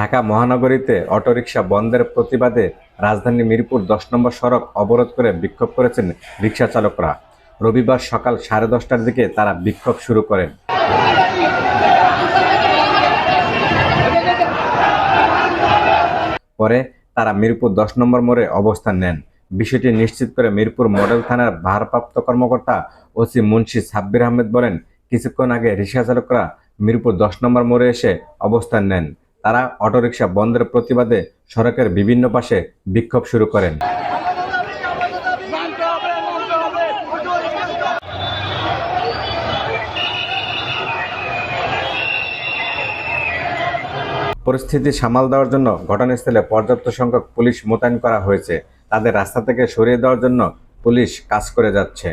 ঢাকা মহানগরীতে অটোরিকশা বন্ধের প্রতিবাদে রাজধানী মিরপুর দশ নম্বর সড়ক অবরোধ করে বিক্ষোভ করেছেন রিক্সা চালকরা। রবিবার সকাল সাড়ে দশটার দিকে তারা বিক্ষোভ শুরু করেন। পরে তারা মিরপুর দশ নম্বর মোড়ে অবস্থান নেন। বিষয়টি নিশ্চিত করে মিরপুর মডেল থানার ভারপ্রাপ্ত কর্মকর্তা ওসি মুন্সি সাব্বির আহমেদ বলেন, কিছুক্ষণ আগে রিক্সা চালকরা মিরপুর দশ নম্বর মোড়ে এসে অবস্থান নেন। তারা অটোরিকশা বন্ধের প্রতিবাদে সড়কের বিভিন্ন পাশে বিক্ষোভ শুরু করেন। পরিস্থিতি সামাল দেওয়ার জন্য ঘটনাস্থলে পর্যাপ্ত সংখ্যক পুলিশ মোতায়েন করা হয়েছে। তাদের রাস্তা থেকে সরিয়ে দেওয়ার জন্য পুলিশ কাজ করে যাচ্ছে।